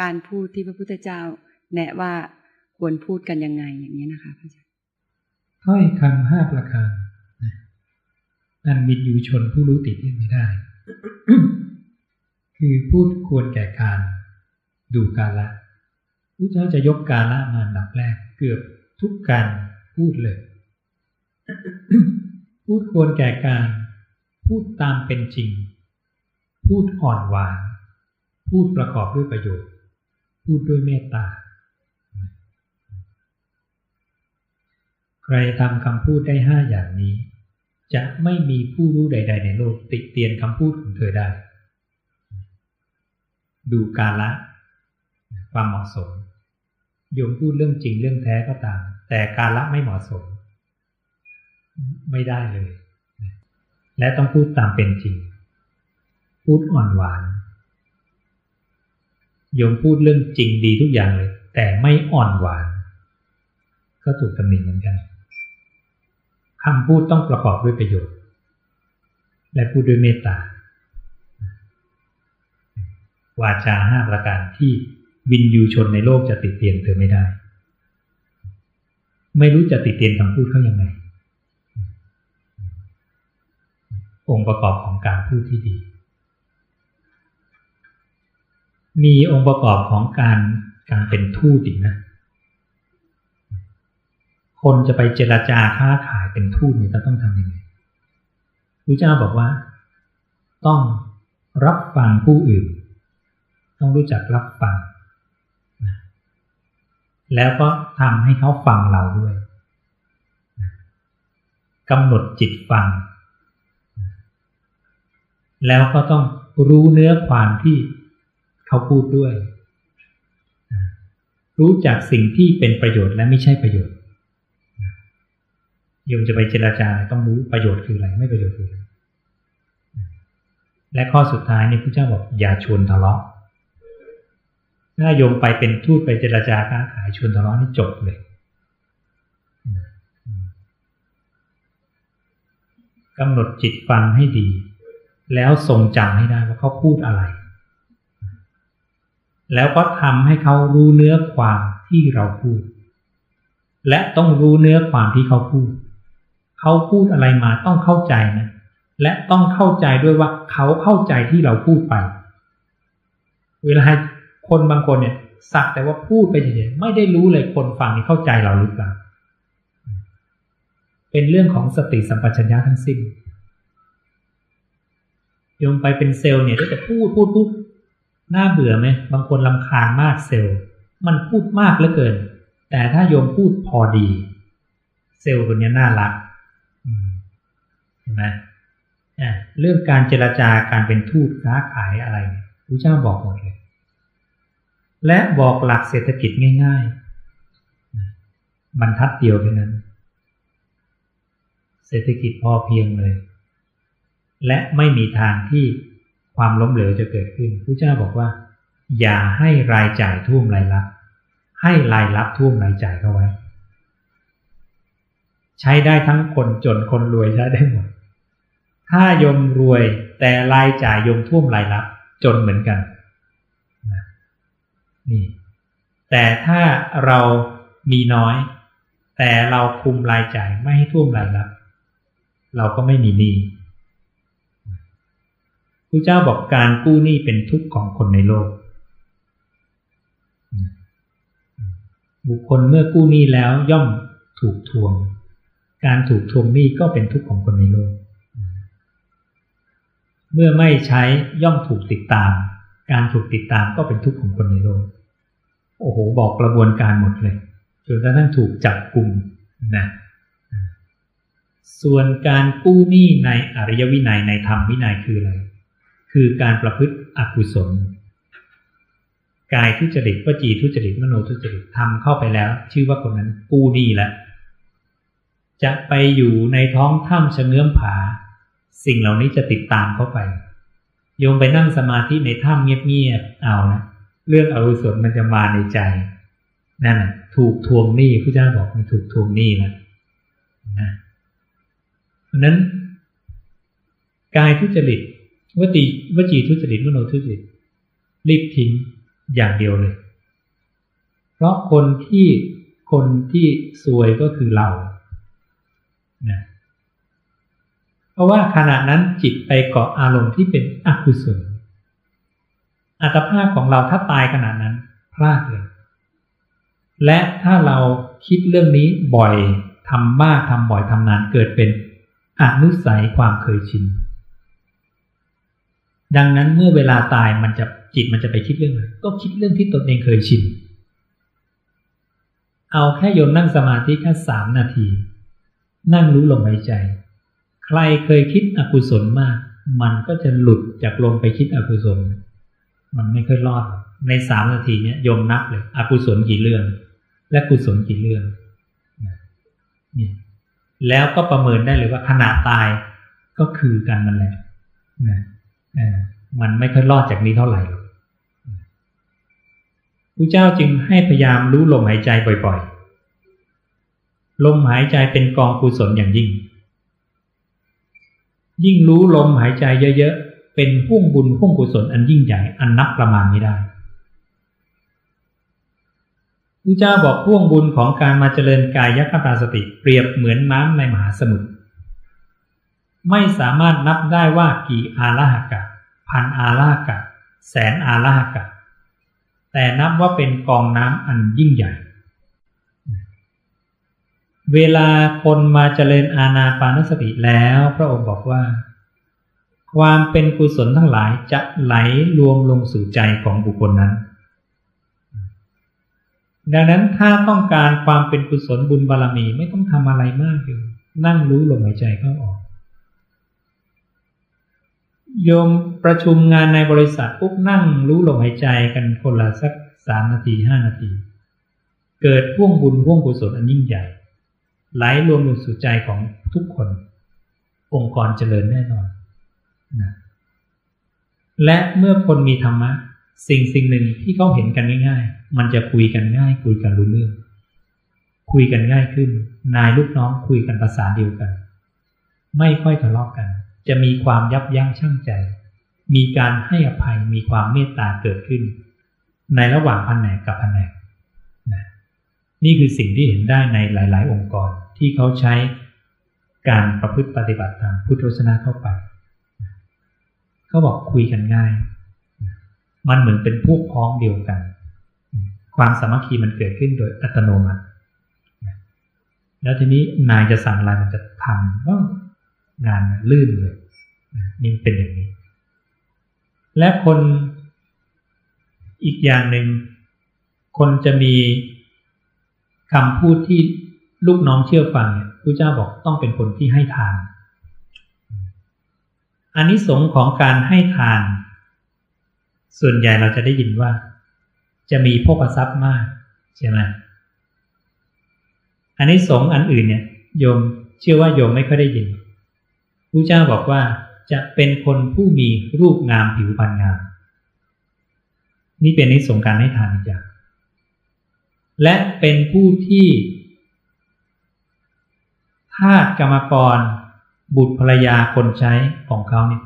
การพูดที่พระพุทธเจ้า แนะว่าควรพูดกันยังไงอย่างนี้นะคะพระอาจารย์ถ้อยคำห้าประการอันมีอยู่ชนผู้รู้ติดที่ไม่ได้ คือพูดควรแก่การดูกาละพระเจ้าจะยกกาละมาดับแรก เกือบทุกการพูดเลย พูดควรแก่การ พูดตามเป็นจริง พูดอ่อนหวาน พูดประกอบด้วยประโยชน์ พูดด้วยเมตตา ใครทำคำพูดได้ห้าอย่างนี้ จะไม่มีผู้รู้ใด ๆ ในโลก ติเตียนคำพูดของเธอได้ ดูกาละ ความเหมาะสมโยมพูดเรื่องจริงเรื่องแท้ก็ตาม แต่การละไม่เหมาะสม ไม่ได้เลย และต้องพูดตามเป็นจริง พูดอ่อนหวาน โยมพูดเรื่องจริงดีทุกอย่างเลย แต่ไม่อ่อนหวาน ก็ถูกตำหนิเหมือนกันคำพูดต้องประกอบด้วยประโยชน์ และพูดด้วยเมตตาวาจาห้าประการที่วินยูชนในโลกจะติดเตียนเธอไม่ได้ ไม่รู้จะติดเตียนคำพูดเขายังไง องค์ประกอบของการพูดที่ดี มีองค์ประกอบของการการเป็นทูตอีกนะ คนจะไปเจราจาค้าขายเป็นทูตเนี่ยจะต้องทำยังไงพระเจ้าบอกว่า ต้องรับฟังผู้อื่น ต้องรู้จักรับฟังแล้วก็ทำให้เขาฟังเราด้วยกำหนดจิตฟัง แล้วก็ต้องรู้เนื้อความที่ เขาพูดด้วย รู้จักสิ่งที่เป็นประโยชน์และไม่ใช่ประโยชน์โยมจะไปเจราจาต้องรู้ประโยชน์คืออะไรไม่ประโยชน์คืออะไรและข้อสุดท้ายนี่พระเจ้าบอกอย่าชวนทะเลาะถ้าโยมไปเป็นทูตไปเจราจาก้าขายชวนทะเลาะนี่จบเลยกำหนดจิตฟังให้ดี แล้วทรงจำให้ได้ว่าเขาพูดอะไร แล้วก็ทำให้เขารู้เนื้อความที่เราพูด และต้องรู้เนื้อความที่เขาพูด เขาพูดอะไรมาต้องเข้าใจนะ และต้องเข้าใจด้วยว่าเขาเข้าใจที่เราพูดไป เวลาคนบางคนเนี่ยสักแต่ว่าพูดไปเฉยๆไม่ได้รู้เลยคนฟังนี่เข้าใจเราหรือเปล่า เป็นเรื่องของสติสัมปชัญญะทั้งสิ้นโยมไปเป็นเซลล์เนี่ยก็จะพูดพูดพูด น่าเบื่อไหมบางคนลำคาญมากเซลล์ มันพูดมากเหลือเกิน แต่ถ้าโยมพูดพอดี เซลล์คนนี้น่ารักเห็นไหมเรื่องการเจรจาการเป็นทูตค้าขายอะไรพระเจ้าบอกหมดเลย และบอกหลักเศรษฐกิจง่ายๆบรรทัดเดียวเท่านั้น เศรษฐกิจพอเพียงเลย และไม่มีทางที่ ความล้มเหลวจะเกิดขึ้นพระเจ้าบอกว่า อย่าให้รายจ่ายท่วมรายรับ ให้รายรับท่วมรายจ่ายเข้าไว้ ใช้ได้ทั้งคนจนคนรวยใช้ได้หมดถ้ายมรวยแต่รายจ่ายยมท่วมรายรับ จนเหมือนกันนี่แต่ถ้าเรามีน้อย แต่เราคุมรายจ่ายไม่ให้ท่วมรายรับ เราก็ไม่มีหนี้ พระเจ้าบอกการกู้หนี้เป็นทุกข์ของคนในโลก บุคคลเมื่อกู้หนี้แล้วย่อมถูกทวง การถูกทวงหนี้ก็เป็นทุกข์ของคนในโลก เมื่อไม่ใช้ย่อมถูกติดตาม การถูกติดตามก็เป็นทุกข์ของคนในโลก โอ้โห บอกกระบวนการหมดเลยจนกระทั่งถูกจับกลุ่มนะส่วนการกู้หนี้ในอริยวินัยในธรรมวินัยคืออะไร คือการประพฤติอกุศล กายทุจริตวจีทุจริตมโนทุจริตทำเข้าไปแล้ว ชื่อว่าคนนั้นกู้หนี้แล้วจะไปอยู่ในท้องถ้ำชะเงื้อมผา สิ่งเหล่านี้จะติดตามเข้าไป โยมไปนั่งสมาธิในถ้ำเงียบๆเอานะเรื่องอกุศลมันจะมาในใจ นั่นถูกทวงหนี้พระเจ้าบอกมันถูกทวงหนี้นะนะเพราะนั้นกายทุจริต วจีวจีทุจริตมโนทุจริตรีบทิ้งอย่างเดียวเลย เพราะคนที่คนที่ซวยก็คือเรานะเพราะว่าขณะนั้นจิตไปเกาะอารมณ์ที่เป็นอกุศลอัตภาพของเราถ้าตายขนาดนั้นพลาดเลย และถ้าเราคิดเรื่องนี้บ่อยทำมากทำบ่อยทำนานเกิดเป็นอนุสัยความเคยชิน ดังนั้นเมื่อเวลาตายมันจะจิตมันจะไปคิดเรื่องอะไรก็คิดเรื่องที่ตนเองเคยชิน เอาแค่โยมนั่งสมาธิแค่สามนาที นั่งรู้ลมหายใจ ใครเคยคิดอกุศลมาก มันก็จะหลุดจากลมไปคิดอกุศล มันไม่ค่อยรอด ในสามนาทีเนี้ยโยมนับเลย อกุศลกี่เรื่อง และกุศลกี่เรื่องเนี่ยแล้วก็ประเมินได้เลยว่าขณะตายก็คือกันนั่นแหละนะ มันไม่ค่อยรอดจากนี้เท่าไหร่หรอกพระเจ้าจึงให้พยายามรู้ลมหายใจบ่อยๆ ลมหายใจเป็นกองกุศลอย่างยิ่ง ยิ่งรู้ลมหายใจเยอะๆ เป็นพุ่งบุญพุ่งกุศลอันยิ่งใหญ่อันนับประมาณไม่ได้พระเจ้าบอกพ่วงบุญของการมาเจริญกายยัคตาสติเปรียบเหมือนน้ำในมหาสมุทรไม่สามารถนับได้ว่ากี่อาลากะ พันอาลากะ แสนอาลากะ แต่นับว่าเป็นกองน้ำอันยิ่งใหญ่ เวลาคนมาเจริญอาณาปานสติแล้วพระองค์บอกว่า ความเป็นกุศลทั้งหลายจะไหลรวมลงสู่ใจของบุคคลนั้น ดังนั้นถ้าต้องการความเป็นกุศลบุญบารรมีไม่ต้องทำอะไรมากอยู่นั่งรู้ลมหายใจเข้าออก โยมประชุมงานในบริษัทปุ๊บนั่งรู้ลมหายใจกันคนละสักสามนาทีห้านาที เกิดพ่วงบุญพ่วงกุศลอันยิ่งใหญ่ ไหลรวมลงสู่ใจของทุกคน องค์กรเจริญแน่นอนนะและเมื่อคนมีธรรมะ สิ่งสิ่งหนึ่งที่เขาเห็นกันง่าย ๆ มันจะคุยกันง่าย คุยกันรู้เรื่อง คุยกันง่ายขึ้น นายลูกน้องคุยกันภาษาเดียวกัน ไม่ค่อยทะเลาะกกัน จะมีความยับยั้งชั่งใจ มีการให้อภัยมีความเมตตาเกิดขึ้น ในระหว่างแผนกกับแผนกนะนี่คือสิ่งที่เห็นได้ในหลาย ๆ องค์กรที่เขาใช้การประพฤติปฏิบัติตามพุทธศาสนาเข้าไปเขาบอกคุยกันง่าย มันเหมือนเป็นพวกพ้องเดียวกัน ความสามัคคีมันเกิดขึ้นโดยอัตโนมัติ แล้วทีนี้นายจะสั่งอะไรมันจะทำก็ งานลื่นเลยนี่เป็นอย่างนี้ และคนอีกอย่างหนึ่ง คนจะมีคำพูดที่ลูกน้องเชื่อฟังเนี่ยพระเจ้าบอกต้องเป็นคนที่ให้ทานอันนี้สงของการให้ทาน ส่วนใหญ่เราจะได้ยินว่า จะมีพกทรัพย์มากใช่ไหมอันนี้สงอันอื่นเนี่ยโยมเชื่อว่าโยมไม่ค่อยได้ยิน ระเจ้าบอกว่าจะเป็นคนผู้มีรูปงามผิวพรรณงาม นี่เป็นนิสงการให้ทานอีกอย่างและเป็นผู้ที่ทาสกรรมกร บุตรภรรยาคนใช้ของเขาเนี่ย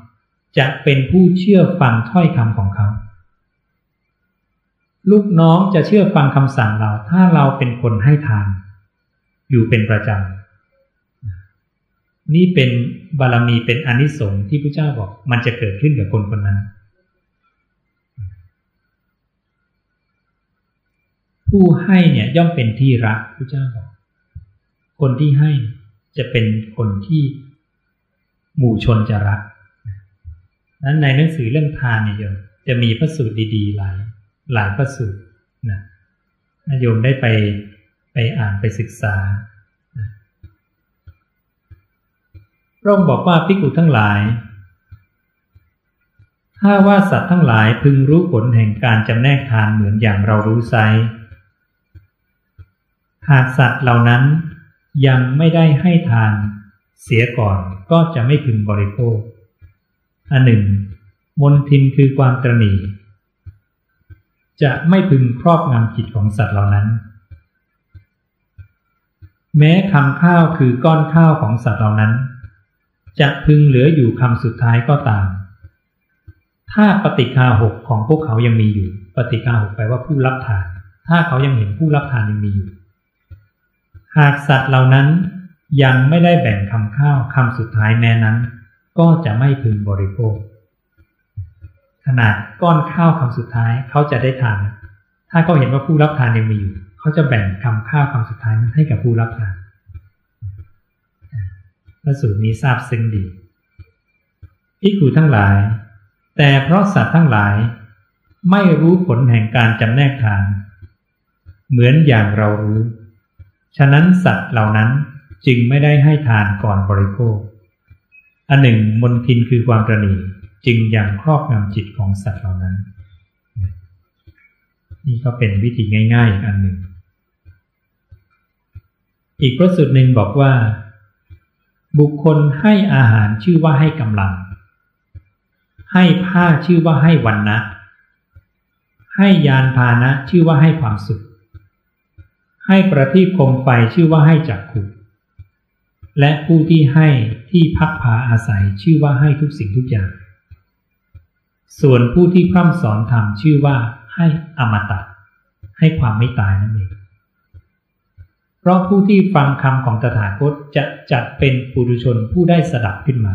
จะเป็นผู้เชื่อฟังถ้อยคำของเขา ลูกน้องจะเชื่อฟังคำสั่งเรา ถ้าเราเป็นคนให้ทาน อยู่เป็นประจำ นี่เป็นบารมีเป็นอนิสงส์ที่พระเจ้าบอกมันจะเกิดขึ้นกับคนคนนั้น ผู้ให้เนี่ยย่อมเป็นที่รักพระเจ้าบอก คนที่ให้จะเป็นคนที่หมู่ชนจะรักนั้นในหนังสือเรื่องทานเนี่ยโยมจะมีพระสูตรดีๆ หลายหลายพระสูตรนะโยมได้ไปไปอ่านไปศึกษา พระองค์บอกว่าพิกุทั้งหลาย ถ้าว่าสัตว์ทั้งหลายพึงรู้ผลแห่งการจำแนกทานเหมือนอย่างเรารู้ไซหากสัตว์เหล่านั้นยังไม่ได้ให้ทานเสียก่อนก็จะไม่พึงบริโภค อันหนึ่ง มนทินคือความตรณีจะไม่พึงครอบงำจิตของสัตว์เหล่านั้น แม้คำข้าวคือก้อนข้าวของสัตว์เหล่านั้น จะพึงเหลืออยู่คำสุดท้ายก็ตาม ถ้าปฏิคาหกของพวกเขายังมีอยู่ ปฏิกาหกแปลว่าผู้รับทาน ถ้าเขายังเห็นผู้รับทานยังมีอยู่ หากสัตว์เหล่านั้นยังไม่ได้แบ่งคำข้าวคำสุดท้ายแม้นั้น ก็จะไม่พึงบริโภค ขนาดก้อนข้าวคำสุดท้ายเขาจะได้ทาน ถ้าเขาเห็นว่าผู้รับทานยังมีอยู่ เขาจะแบ่งคำข้าวคำสุดท้ายนั้นให้กับผู้รับทาน พระสูตรนี้ทราบซึ้งดีพิกูทั้งหลาย แต่เพราะสัตว์ทั้งหลาย ไม่รู้ผลแห่งการจำแนกทานเหมือนอย่างเรารู้ ฉะนั้นสัตว์เหล่านั้นจึงไม่ได้ให้ทานก่อนบริโภค อันหนึ่งมนทินคือความตรณีจึงยังครอบงำจิตของสัตว์เหล่านั้น นี่ก็เป็นวิธีง่าย ๆอีกอันหนึ่ง อีกพระสูตรหนึ่งบอกว่า บุคคลให้อาหารชื่อว่าให้กำลัง ให้ผ้าชื่อว่าให้วันนะ ให้ยานพาหนะชื่อว่าให้ความสุข ให้ประทีปคมไฟชื่อว่าให้จักขุและผู้ที่ให้ที่พักพาอาศัยชื่อว่าให้ทุกสิ่งทุกอย่าง ส่วนผู้ที่พร่ำสอนธรรมชื่อว่าให้อมตะ ให้ความไม่ตายนั่นเอง เพราะผู้ที่ฟังคำของตถาคตจะจัดเป็นปุถุชนผู้ได้สดับขึ้นมา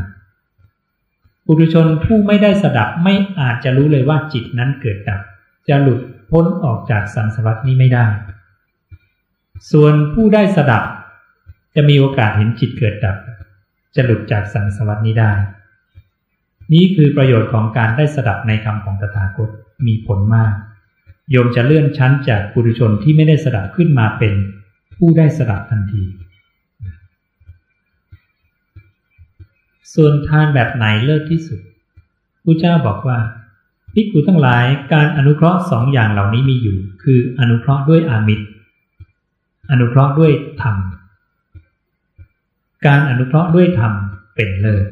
ปุถุชนผู้ไม่ได้สดับไม่อาจจะรู้เลยว่าจิตนั้นเกิดดับ จะหลุดพ้นออกจากสังสารวัฏนี้ไม่ได้ ส่วนผู้ได้สดับ จะมีโอกาสเห็นจิตเกิดดับ จะหลุดจากสังสารวัฏนี้ได้ นี้คือประโยชน์ของการได้สดับในคำของตถาคตมีผลมาก โยมจะเลื่อนชั้นจากปุถุชนที่ไม่ได้สดับขึ้นมาเป็น ผู้ได้สดับทันที ส่วนทานแบบไหนเลิศที่สุดพระเจ้าบอกว่าภิกขุทั้งหลายการอนุเคราะห์สองอย่างเหล่านี้มีอยู่ คืออนุเคราะห์ด้วยอามิตร อนุเคราะห์ด้วยธรรม การอนุเคราะห์ด้วยธรรมเป็นเลิศ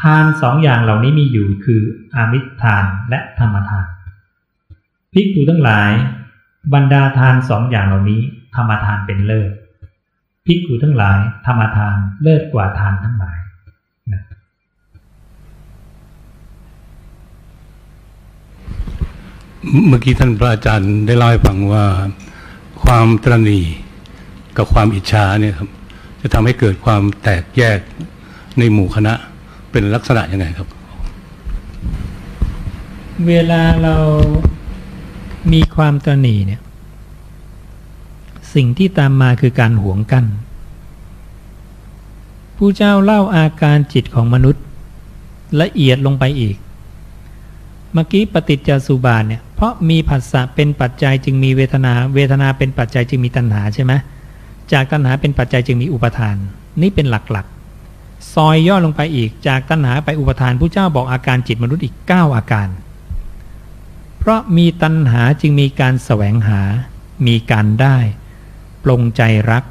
ทานสองอย่างเหล่านี้มีอยู่คืออามิตรทานและธรรมทานภิกษุทั้งหลาย บรรดาทานสองอย่างเหล่านี้ ธรรมทานเป็นเลิศภิกษุทั้งหลายธรรมทานเลิศกว่าทานทั้งหลายนะเมื่อกี้ท่านพระอาจารย์ได้เล่าให้ฟังว่าความตรณีกับความอิจฉาเนี่ยครับ จะทำให้เกิดความแตกแยกในหมู่คณะเป็นลักษณะยังไงครับ เวลาเรามีความตรนีเนี่ย สิ่งที่ตามมาคือการหวงกัน้นผู้เจ้าเล่าอาการจิตของมนุษย์ ละเอียดลงไปอีก เมื่อกี้ปฏิจจสุบาทเนี่ยเพราะมีผัสสะเป็นปัจจัยจึงมีเวทนา เวทนาเป็นปัจจัยจึงมีตัณหาใช่ไหมจากตัณหาเป็นปัจจัยจึงมีอุปทาน นี่เป็นหลักๆ ซอยย่อลงไปอีก จากตัณหาไปอุปทานผู้เจ้าบอกอาการจิตมนุษย์อีก 9 อาการ เพราะมีตัณหาจึงมีการแสวงหา มีการได้ ปลงใจรัก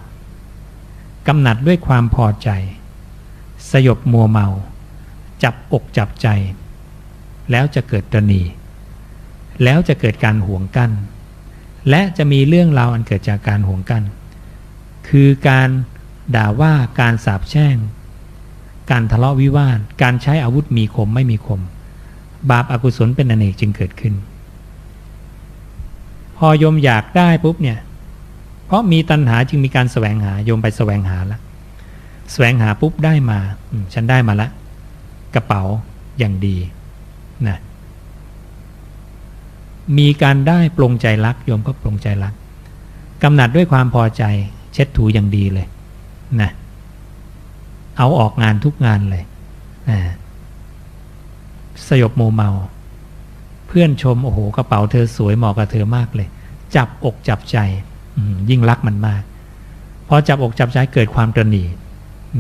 กำหนัดด้วยความพอใจ สยบมัวเมา จับอกจับใจ แล้วจะเกิดตรณี แล้วจะเกิดการห่วงกัน้น และจะมีเรื่องราวอันเกิดจากการห่วงกัน้น คือการด่าว่าการสาบแช่ง การทะเลาะวิวาท การใช้อาวุธมีคมไม่มีคม บาปอากุศลเป็นอเนกจึงเกิดขึ้น พอยมอยากได้ปุ๊บเนี่ย เพราะมีตัณหาจึงมีการแสวงหาโยมไปแสวงหาแล้วแสวงหาปุ๊บได้มาฉันได้มาละ กระเป๋าอย่างดีนะมีการได้ปรงใจรักโยมก็ปรงใจรักกำหนัดด้วยความพอใจ เช็ดถูอย่างดีเลยนะเอาออกงานทุกงานเลยนะสยบโมเมา เพื่อนชมโอ้โหกระเป๋าเธอสวยเหมาะกับเธอมากเลย จับอกจับใจ ยิ่งรักมันมากพอจับอกจับใจเกิดความตรนี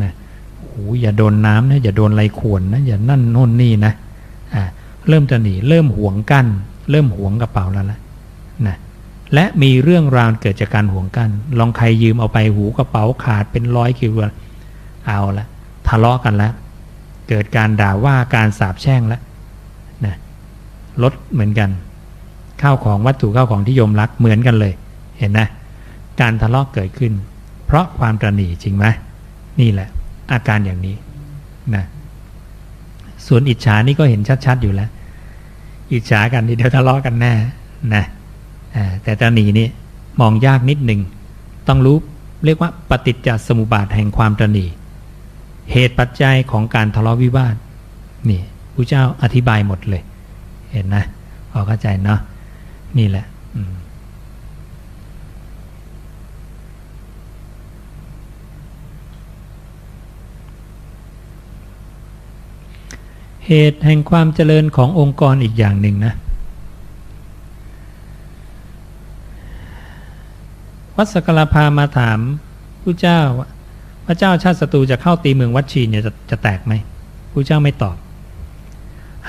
นะโอ้อย่าโดนน้ำนะอย่าโดนไรขวนนะอย่านั่นโน่นนี่นะอ่าเริ่มตรนีเริ่มหวงกั้น เริ่มหวงกระเป๋าแล้วละนะและมีเรื่องราวเกิดจากการห่วงกัน ลองใครยืมเอาไปหูกระเป๋าขาดเป็นร้อยคิวเอาละทะเลาะกันแล้ว เกิดการด่าว่าการสาบแช่งแล้วนะลดเหมือนกัน ข้าวของวัตถุข้าวของที่โยมรักเหมือนกันเลย เห็นนะ การทะเลาะเกิดขึ้น เพราะความตรณีจริงไหมนี่แหละ อาการอย่างนี้นะส่วนอิจฉานี่ก็เห็นชัดๆอยู่แล้ว อิจฉากันนี่เดี๋ยวทะเลาะกันแน่นะแต่ตรณีนี่มองยากนิดหนึ่งต้องรู้เรียกว่าปฏิจจสมุปบาทแห่งความตรณีเหตุปัจจัยของการทะเลาะวิวาทนี่พระเจ้าอธิบายหมดเลย เห็นนะพอเข้าใจเนาะนี่แหละ เหตุแห่งความเจริญขององค์กรอีกอย่างหนึ่งนะวัสกลาพามาถามผู้เจ้าว่าพระเจ้าชาติศัตรูจะเข้าตีเมืองวัดชีเนี่ยจะจะแตกไหมผู้เจ้าไม่ตอบ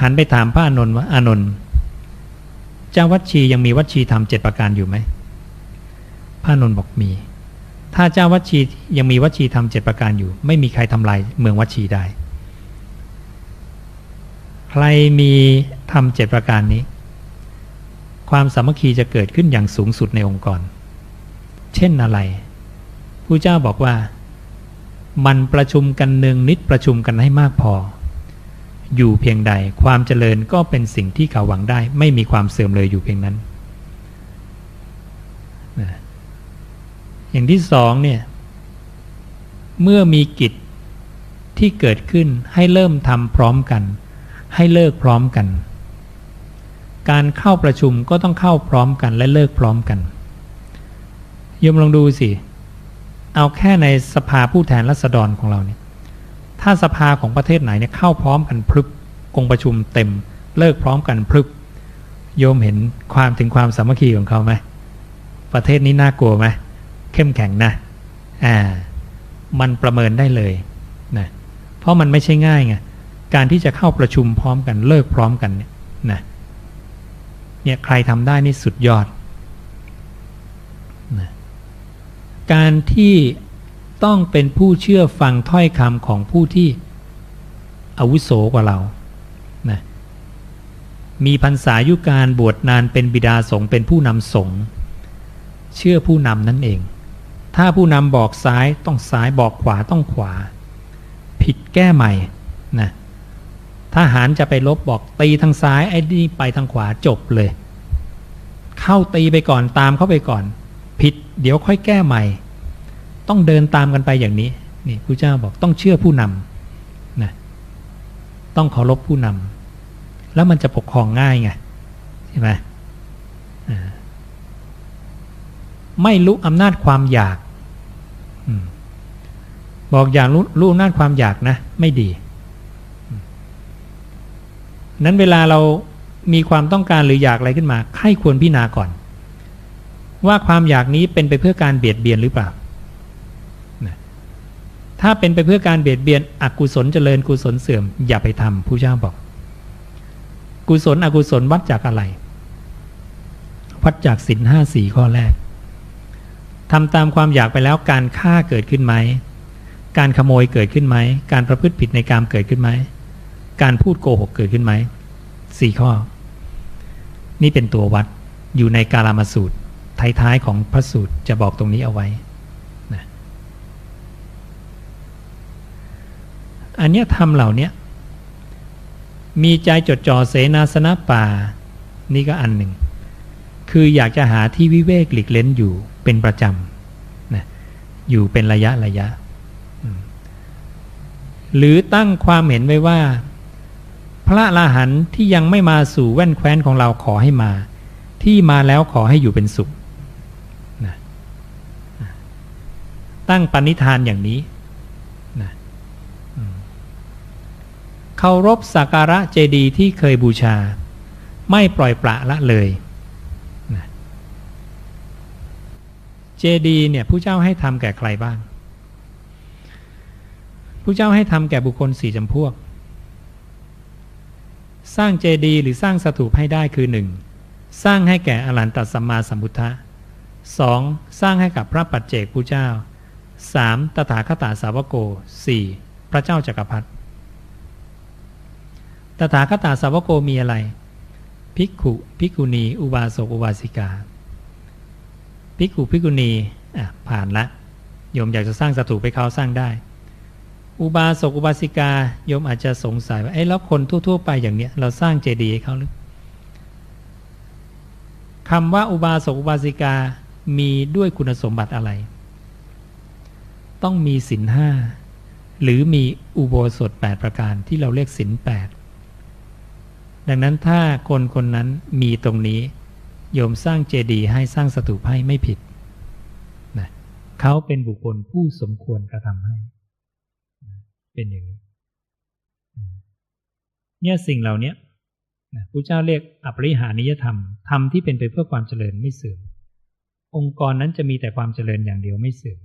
หันไปถามพระอานนท์ว่าอานนท์เจ้าวัดชียังมีวัดชีทำเจ็ดประการอยู่ไหมพระอานนท์บอกมี ถ้าเจ้าวัดชียังมีวัดชีทำเจ็ดประการอยู่ ไม่มีใครทำลายเมืองวัดชีได้ ใครมีทำเจ็ดประการนี้ ความสามัคคีจะเกิดขึ้นอย่างสูงสุดในองค์กร เช่นอะไรผู้เจ้าบอกว่า มันประชุมกันเนืองนิดประชุมกันให้มากพอ อยู่เพียงใดความเจริญก็เป็นสิ่งที่เขาหวังได้ ไม่มีความเสื่อมเลยอยู่เพียงนั้น อย่างที่สองเนี่ยเมื่อมีกิจที่เกิดขึ้นให้เริ่มทำพร้อมกัน ให้เลิกพร้อมกัน การเข้าประชุมก็ต้องเข้าพร้อมกันและเลิกพร้อมกันยมลองดูสิ เอาแค่ในสภาผู้แทนรัษฎรของเราเนี่ย ถ้าสภาของประเทศไหนเนี่ยเข้าพร้อมกันพรึบองประชุมเต็ม เลิกพร้อมกันพรึบโยมเห็นความถึงความสามัคคีของเขาไหมประเทศนี้น่ากลัวไหมเข้มแข็งนะอ่ามันประเมินได้เลยนะเพราะมันไม่ใช่ง่ายไง การที่จะเข้าประชุมพร้อมกันเลิกพร้อมกันเนี่ยนะเนี่ยใครทำได้นี่สุดยอดนะการที่ต้องเป็นผู้เชื่อฟังถ้อยคำของผู้ที่อาวุโสกว่าเรานะมีพรรษายุการบวชนานเป็นบิดาสงฆ์เป็นผู้นำสงฆ์เชื่อผู้นำนั่นเอง ถ้าผู้นำบอกซ้ายต้องซ้ายบอกขวาต้องขวา ผิดแก้ใหม่นะ ทหารจะไปลบบอกตีทางซ้ายไอ้นี่ไปทางขวาจบเลย เข้าตีไปก่อนตามเข้าไปก่อน ผิดเดี๋ยวค่อยแก้ใหม่ ต้องเดินตามกันไปอย่างนี้นี่พระเจ้าบอกต้องเชื่อผู้นำนะต้องเคารพผู้นำแล้วมันจะปกครองง่ายไงใช่ไหมไม่รู้อำนาจความอยากอบอกอย่างรู้รู้อำนาจความอยากนะ ไม่ดี นั้นเวลาเรามีความต้องการหรืออยากอะไรขึ้นมาใครควรพิจารณาก่อน ว่าความอยากนี้เป็นไปเพื่อการเบียดเบียนหรือเปล่า ถ้าเป็นไปเพื่อการเบียดเบียนอกุศลเจริญกุศลเสื่อม อย่าไปทำผู้เจ้าบอก กุศลอกุศลวัดจากอะไร วัดจากสินห้าสี่ข้อแรกทำตามความอยากไปแล้วการฆ่าเกิดขึ้นไหม การขโมยเกิดขึ้นไหม การประพฤติผิดในกรรมเกิดขึ้นไหม การพูดโกหกเกิดขึ้นไหมสี่ข้อ นี่เป็นตัววัดอยู่ในกาลามาสูตรท้ายๆของพระสูตรจะบอกตรงนี้เอาไว้นะอันเนี้ยทำเหล่านี้มีใจจดจ่อเสนาสนะป่า นี่ก็อันหนึ่ง คืออยากจะหาที่วิเวกหลีกเล้นอยู่เป็นประจำนะอยู่เป็นระยะระยะ หรือตั้งความเห็นไว้ว่า พระลาหันที่ยังไม่มาสู่แว่นแคว้นของเราขอให้มา ที่มาแล้วขอให้อยู่เป็นสุขนะตั้งปณิธานอย่างนี้นะเคารพสักการะเจดีย์ที่เคยบูชา ไม่ปล่อยปละละเลยนะเจดีย์เนี่ยผู้เจ้าให้ทำแก่ใครบ้างผู้เจ้าให้ทำแก่บุคคลสี่จำพวก สร้างเจดีย์หรือสร้างสถูปให้ได้คือหนึ่งสร้างให้แก่อรันตสัมมาสัมพุทธะสองสร้างให้กับพระปัจเจกผู้เจ้าสามตถาคตาสาวโกสี่พระเจ้าจักรพรรดิตถาคตาสาวโกมีอะไร ภิกขุภิกขุณี อุบาสกอุบาสิกา ภิกขุภิกขุณีอะผ่านละโยมอยากจะสร้างสถูปให้เขาสร้างได้ อุบาสกอุบาสิกาโยมอาจจะสงสัยว่าเอ้แล้วคนทั่ว ๆ ไปอย่างเนี้ยเราสร้างเจดีย์เขาหรือคำว่าอุบาสกอุบาสิกามีด้วยคุณสมบัติอะไร ต้องมีศีลห้าหรือมีอุโบสถ 8 ประการที่เราเรียกศีลแปดดังนั้นถ้าคนคนนั้นมีตรงนี้ โยมสร้างเจดีย์ให้สร้างสถูปให้ไม่ผิดนะเขาเป็นบุคคลผู้สมควรกระทำให้ เป็นอย่างนี้ เนี่ยสิ่งเหล่านี้นะพระเจ้าเรียกอปริหานิยธรรมธรรมที่เป็นไปเพื่อความเจริญไม่เสื่อม องค์กรนั้นจะมีแต่ความเจริญอย่างเดียวไม่เสื่อม